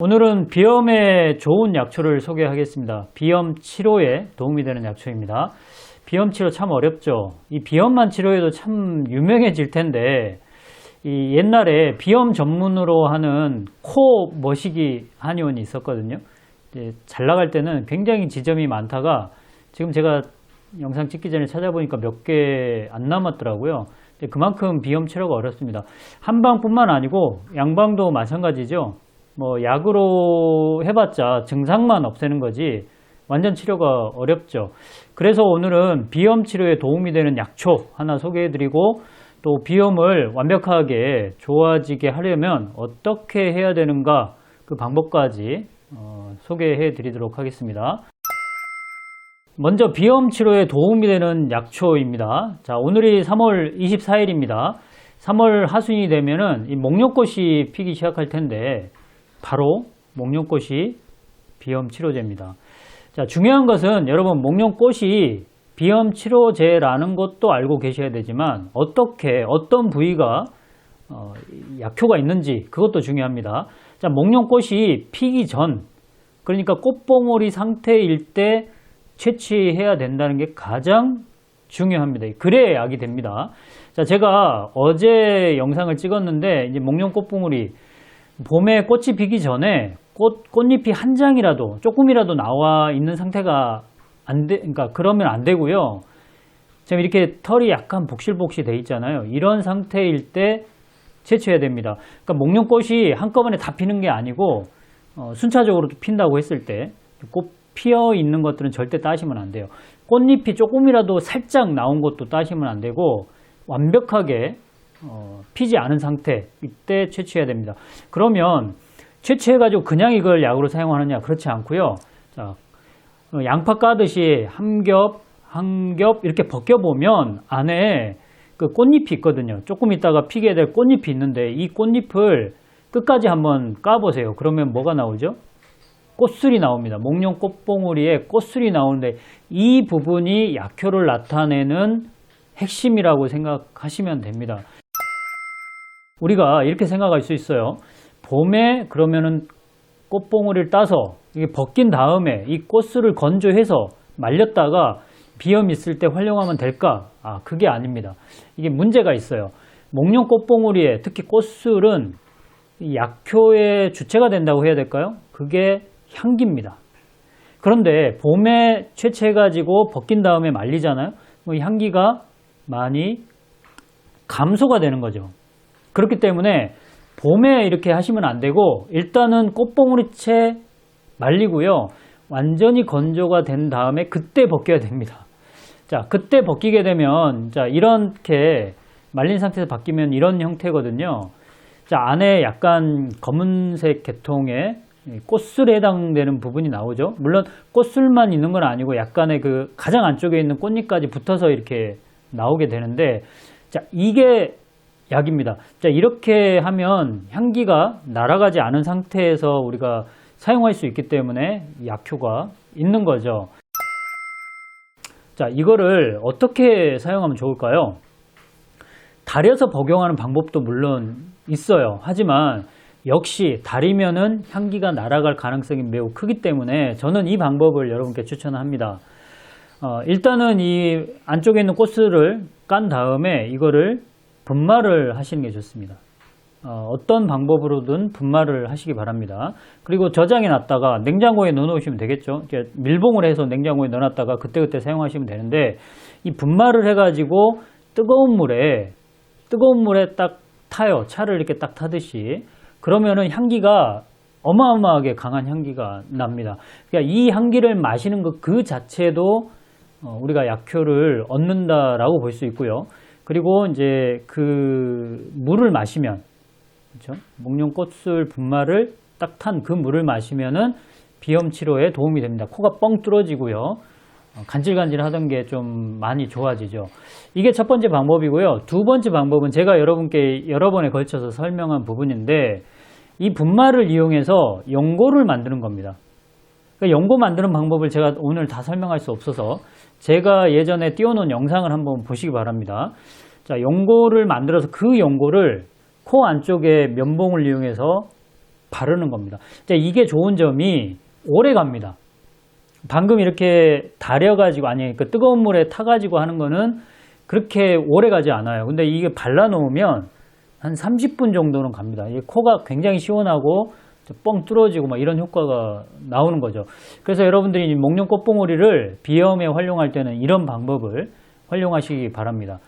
오늘은 비염에 좋은 약초를 소개하겠습니다. 비염 치료에 도움이 되는 약초입니다. 비염 치료 참 어렵죠. 이 비염만 치료해도 참 유명해질 텐데, 이 옛날에 비염 전문으로 하는 코 머시기 한의원이 있었거든요. 잘 나갈 때는 굉장히 지점이 많다가 지금 제가 영상 찍기 전에 찾아보니까 몇 개 안 남았더라고요. 그만큼 비염 치료가 어렵습니다. 한방뿐만 아니고 양방도 마찬가지죠. 뭐 약으로 해봤자 증상만 없애는 거지 완전 치료가 어렵죠. 그래서 오늘은 비염 치료에 도움이 되는 약초 하나 소개해드리고 또 비염을 완벽하게 좋아지게 하려면 어떻게 해야 되는가 그 방법까지 어, 소개해 드리도록 하겠습니다. 먼저 비염 치료에 도움이 되는 약초입니다. 자, 오늘이 3월 24일입니다. 3월 하순이 되면은 이 목련꽃이 피기 시작할 텐데 바로 목련꽃이 비염 치료제입니다. 자, 중요한 것은 여러분 목련꽃이 비염 치료제라는 것도 알고 계셔야 되지만 어떻게 어떤 부위가 어, 약효가 있는지 그것도 중요합니다. 자, 목련꽃이 피기 전 그러니까 꽃봉오리 상태일 때 채취해야 된다는 게 가장 중요합니다. 그래야 약이 됩니다. 자, 제가 어제 영상을 찍었는데 이제 목련 꽃봉오리 봄에 꽃이 피기 전에 꽃, 꽃잎이 한 장이라도 조금이라도 나와 있는 상태가 안 돼, 그러니까 그러면 안 되고요. 지금 이렇게 털이 약간 복실복실 돼 있잖아요. 이런 상태일 때 채취해야 됩니다. 그러니까 목련꽃이 한꺼번에 다 피는 게 아니고 어, 순차적으로 핀다고 했을 때 꽃 피어 있는 것들은 절대 따시면 안 돼요. 꽃잎이 조금이라도 살짝 나온 것도 따시면 안 되고 완벽하게 어, 피지 않은 상태 이때 채취해야 됩니다. 그러면 채취해가지고 그냥 이걸 약으로 사용하느냐 그렇지 않고요. 자, 어, 양파 까듯이 한 겹, 한 겹 이렇게 벗겨보면 안에 그 꽃잎이 있거든요. 조금 있다가 피게 될 꽃잎이 있는데 이 꽃잎을 끝까지 한번 까보세요. 그러면 뭐가 나오죠? 꽃술이 나옵니다. 목련 꽃봉오리에 꽃술이 나오는데 이 부분이 약효를 나타내는 핵심이라고 생각하시면 됩니다. 우리가 이렇게 생각할 수 있어요. 봄에 그러면은 꽃봉오리를 따서 이게 벗긴 다음에 이 꽃술을 건조해서 말렸다가 비염 있을 때 활용하면 될까? 아, 그게 아닙니다. 이게 문제가 있어요. 목련 꽃봉오리에 특히 꽃술은 이 약효의 주체가 된다고 해야 될까요? 그게 향기입니다. 그런데 봄에 채취해가지고 벗긴 다음에 말리잖아요. 뭐 향기가 많이 감소가 되는 거죠. 그렇기 때문에 봄에 이렇게 하시면 안 되고 일단은 꽃봉오리채 말리고요. 완전히 건조가 된 다음에 그때 벗겨야 됩니다. 자, 그때 벗기게 되면 자, 이렇게 말린 상태에서 바뀌면 이런 형태거든요. 자, 안에 약간 검은색 계통의 꽃술에 해당되는 부분이 나오죠. 물론 꽃술만 있는 건 아니고 약간의 그 가장 안쪽에 있는 꽃잎까지 붙어서 이렇게 나오게 되는데 자, 이게 약입니다. 자, 이렇게 하면 향기가 날아가지 않은 상태에서 우리가 사용할 수 있기 때문에 약효가 있는 거죠. 자, 이거를 어떻게 사용하면 좋을까요? 달여서 복용하는 방법도 물론 있어요. 하지만 역시 달이면은 향기가 날아갈 가능성이 매우 크기 때문에 저는 이 방법을 여러분께 추천합니다. 어, 일단은 이 안쪽에 있는 꽃을 깐 다음에 이거를 분말을 하시는 게 좋습니다. 어, 떤 방법으로든 분말을 하시기 바랍니다. 그리고 저장해 놨다가 냉장고에 넣어 놓으시면 되겠죠. 이렇게 밀봉을 해서 냉장고에 넣어 놨다가 그때그때 사용하시면 되는데 이 분말을 해가지고 뜨거운 물에 뜨거운 물에 딱 타요. 차를 이렇게 딱 타듯이 그러면은 향기가 어마어마하게 강한 향기가 납니다. 그러니까 이 향기를 마시는 것 그 자체도 어, 우리가 약효를 얻는다라고 볼 수 있고요. 그리고 이제 그 물을 마시면 그렇죠? 목련 꽃술 분말을 딱 탄 그 물을 마시면은 비염 치료에 도움이 됩니다. 코가 뻥 뚫어지고요. 어, 간질간질 하던 게 좀 많이 좋아지죠. 이게 첫 번째 방법이고요. 두 번째 방법은 제가 여러분께 여러 번에 걸쳐서 설명한 부분인데 이 분말을 이용해서 연고를 만드는 겁니다. 그러니까 연고 만드는 방법을 제가 오늘 다 설명할 수 없어서 제가 예전에 띄워놓은 영상을 한번 보시기 바랍니다. 자, 연고를 만들어서 그 연고를 코 안쪽에 면봉을 이용해서 바르는 겁니다. 자, 이게 좋은 점이 오래 갑니다. 방금 이렇게 달여가지고, 아니, 그 뜨거운 물에 타가지고 하는 거는 그렇게 오래 가지 않아요. 근데 이게 발라놓으면 한 30분 정도는 갑니다. 이 코가 굉장히 시원하고 뻥 뚫어지고 막 이런 효과가 나오는 거죠. 그래서 여러분들이 이 목련 꽃봉오리를 비염에 활용할 때는 이런 방법을 활용하시기 바랍니다.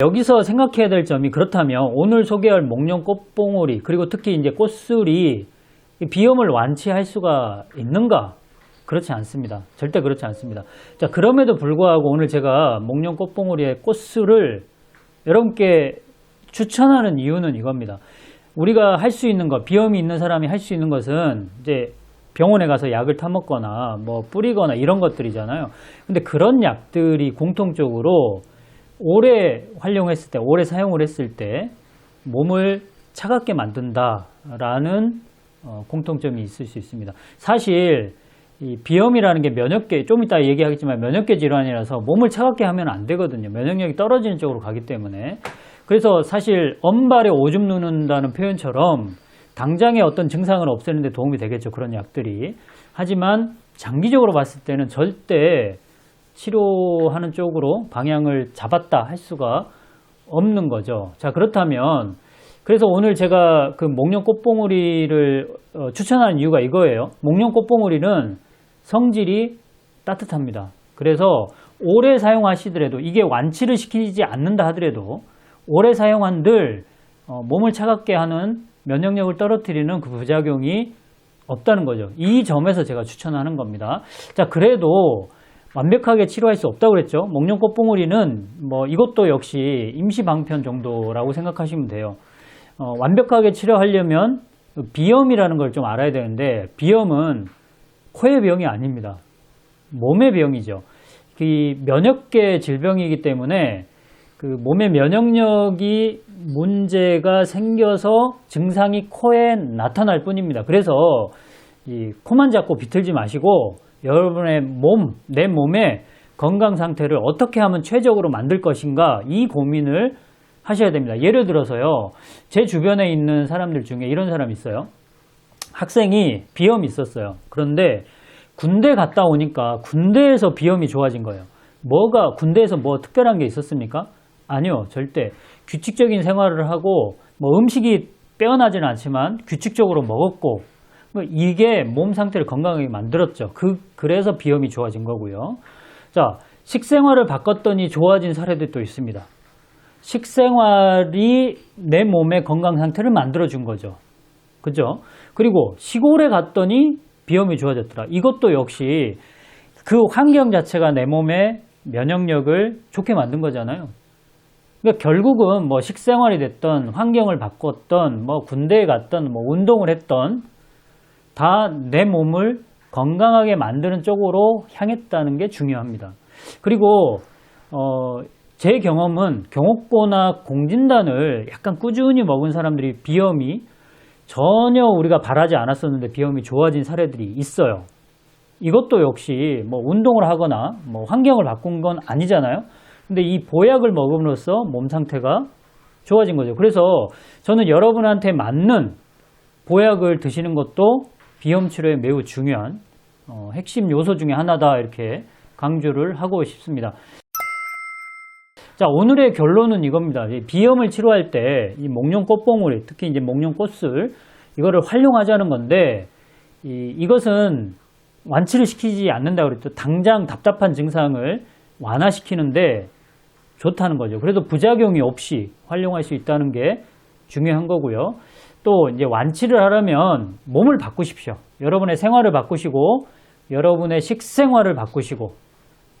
여기서 생각해야 될 점이 그렇다면 오늘 소개할 목련 꽃봉오리 그리고 특히 이제 꽃술이 이 비염을 완치할 수가 있는가? 그렇지 않습니다. 절대 그렇지 않습니다. 자, 그럼에도 불구하고 오늘 제가 목련 꽃봉오리의 꽃술을 여러분께 추천하는 이유는 이겁니다. 우리가 할 수 있는 것, 비염이 있는 사람이 할 수 있는 것은 이제 병원에 가서 약을 타먹거나 뭐 뿌리거나 이런 것들이잖아요. 근데 그런 약들이 공통적으로 오래 활용했을 때, 오래 사용을 했을 때 몸을 차갑게 만든다라는 어, 공통점이 있을 수 있습니다. 사실 이 비염이라는 게 면역계, 좀 이따 얘기하겠지만 면역계 질환이라서 몸을 차갑게 하면 안 되거든요. 면역력이 떨어지는 쪽으로 가기 때문에. 그래서 사실 엄발에 오줌 누는다는 표현처럼 당장의 어떤 증상을 없애는 데 도움이 되겠죠. 그런 약들이. 하지만 장기적으로 봤을 때는 절대 치료하는 쪽으로 방향을 잡았다 할 수가 없는 거죠. 자, 그렇다면 그래서 오늘 제가 그 목련 꽃봉오리를 어, 추천하는 이유가 이거예요. 목련 꽃봉오리는 성질이 따뜻합니다. 그래서 오래 사용하시더라도 이게 완치를 시키지 않는다 하더라도 오래 사용한들 어, 몸을 차갑게 하는 면역력을 떨어뜨리는 그 부작용이 없다는 거죠. 이 점에서 제가 추천하는 겁니다. 자, 그래도 완벽하게 치료할 수 없다고 그랬죠. 목련 꽃봉오리는 뭐 이것도 역시 임시 방편 정도라고 생각하시면 돼요. 어, 완벽하게 치료하려면 비염이라는 걸 좀 알아야 되는데 비염은 코의 병이 아닙니다. 몸의 병이죠. 이 면역계 질병이기 때문에 그 몸의 면역력이 문제가 생겨서 증상이 코에 나타날 뿐입니다. 그래서 이 코만 잡고 비틀지 마시고 여러분의 몸, 내 몸의 건강 상태를 어떻게 하면 최적으로 만들 것인가 이 고민을 하셔야 됩니다. 예를 들어서요. 제 주변에 있는 사람들 중에 이런 사람이 있어요. 학생이 비염이 있었어요. 그런데 군대 갔다 오니까 군대에서 비염이 좋아진 거예요. 뭐가 군대에서 뭐 특별한 게 있었습니까? 아니요, 절대. 규칙적인 생활을 하고 뭐 음식이 빼어나지는 않지만 규칙적으로 먹었고 뭐 이게 몸 상태를 건강하게 만들었죠. 그 그래서 비염이 좋아진 거고요. 자, 식생활을 바꿨더니 좋아진 사례들도 있습니다. 식생활이 내 몸의 건강 상태를 만들어준 거죠. 그죠? 그리고 시골에 갔더니 비염이 좋아졌더라. 이것도 역시 그 환경 자체가 내 몸의 면역력을 좋게 만든 거잖아요. 그러니까 결국은 뭐 식생활이 됐던 환경을 바꿨던 뭐 군대에 갔던 뭐 운동을 했던 다 내 몸을 건강하게 만드는 쪽으로 향했다는 게 중요합니다. 그리고 어, 제 경험은 경옥고나 공진단을 약간 꾸준히 먹은 사람들이 비염이 전혀 우리가 바라지 않았었는데 비염이 좋아진 사례들이 있어요. 이것도 역시 뭐 운동을 하거나 뭐 환경을 바꾼 건 아니잖아요. 근데 이 보약을 먹음으로써 몸 상태가 좋아진 거죠. 그래서 저는 여러분한테 맞는 보약을 드시는 것도 비염 치료에 매우 중요한 어, 핵심 요소 중에 하나다 이렇게 강조를 하고 싶습니다. 자, 오늘의 결론은 이겁니다. 이 비염을 치료할 때 이 목련 꽃봉오리, 특히 이제 목련 꽃술 이거를 활용하자는 건데 이, 이것은 완치를 시키지 않는다 그랬죠. 당장 답답한 증상을 완화시키는데 좋다는 거죠. 그래도 부작용이 없이 활용할 수 있다는 게 중요한 거고요. 또 이제 완치를 하려면 몸을 바꾸십시오. 여러분의 생활을 바꾸시고 여러분의 식생활을 바꾸시고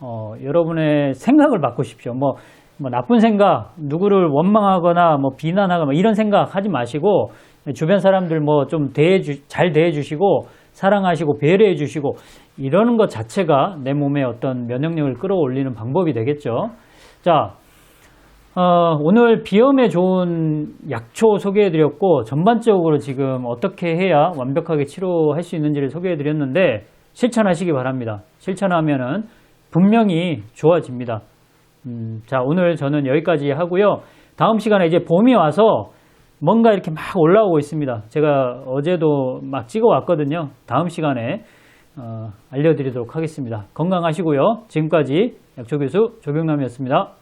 어, 여러분의 생각을 바꾸십시오. 뭐, 뭐 나쁜 생각, 누구를 원망하거나 뭐 비난하거나 뭐 이런 생각 하지 마시고 주변 사람들 뭐 좀 대해 주, 잘 대해 주시고 사랑하시고 배려해 주시고 이러는 것 자체가 내 몸의 어떤 면역력을 끌어올리는 방법이 되겠죠. 자, 어, 오늘 비염에 좋은 약초 소개해 드렸고 전반적으로 지금 어떻게 해야 완벽하게 치료할 수 있는지를 소개해 드렸는데 실천하시기 바랍니다. 실천하면은 분명히 좋아집니다. 음, 자, 오늘 저는 여기까지 하고요. 다음 시간에 이제 봄이 와서 뭔가 이렇게 막 올라오고 있습니다. 제가 어제도 막 찍어 왔거든요. 다음 시간에 어, 알려드리도록 하겠습니다. 건강하시고요. 지금까지 약초교수 조병남이었습니다.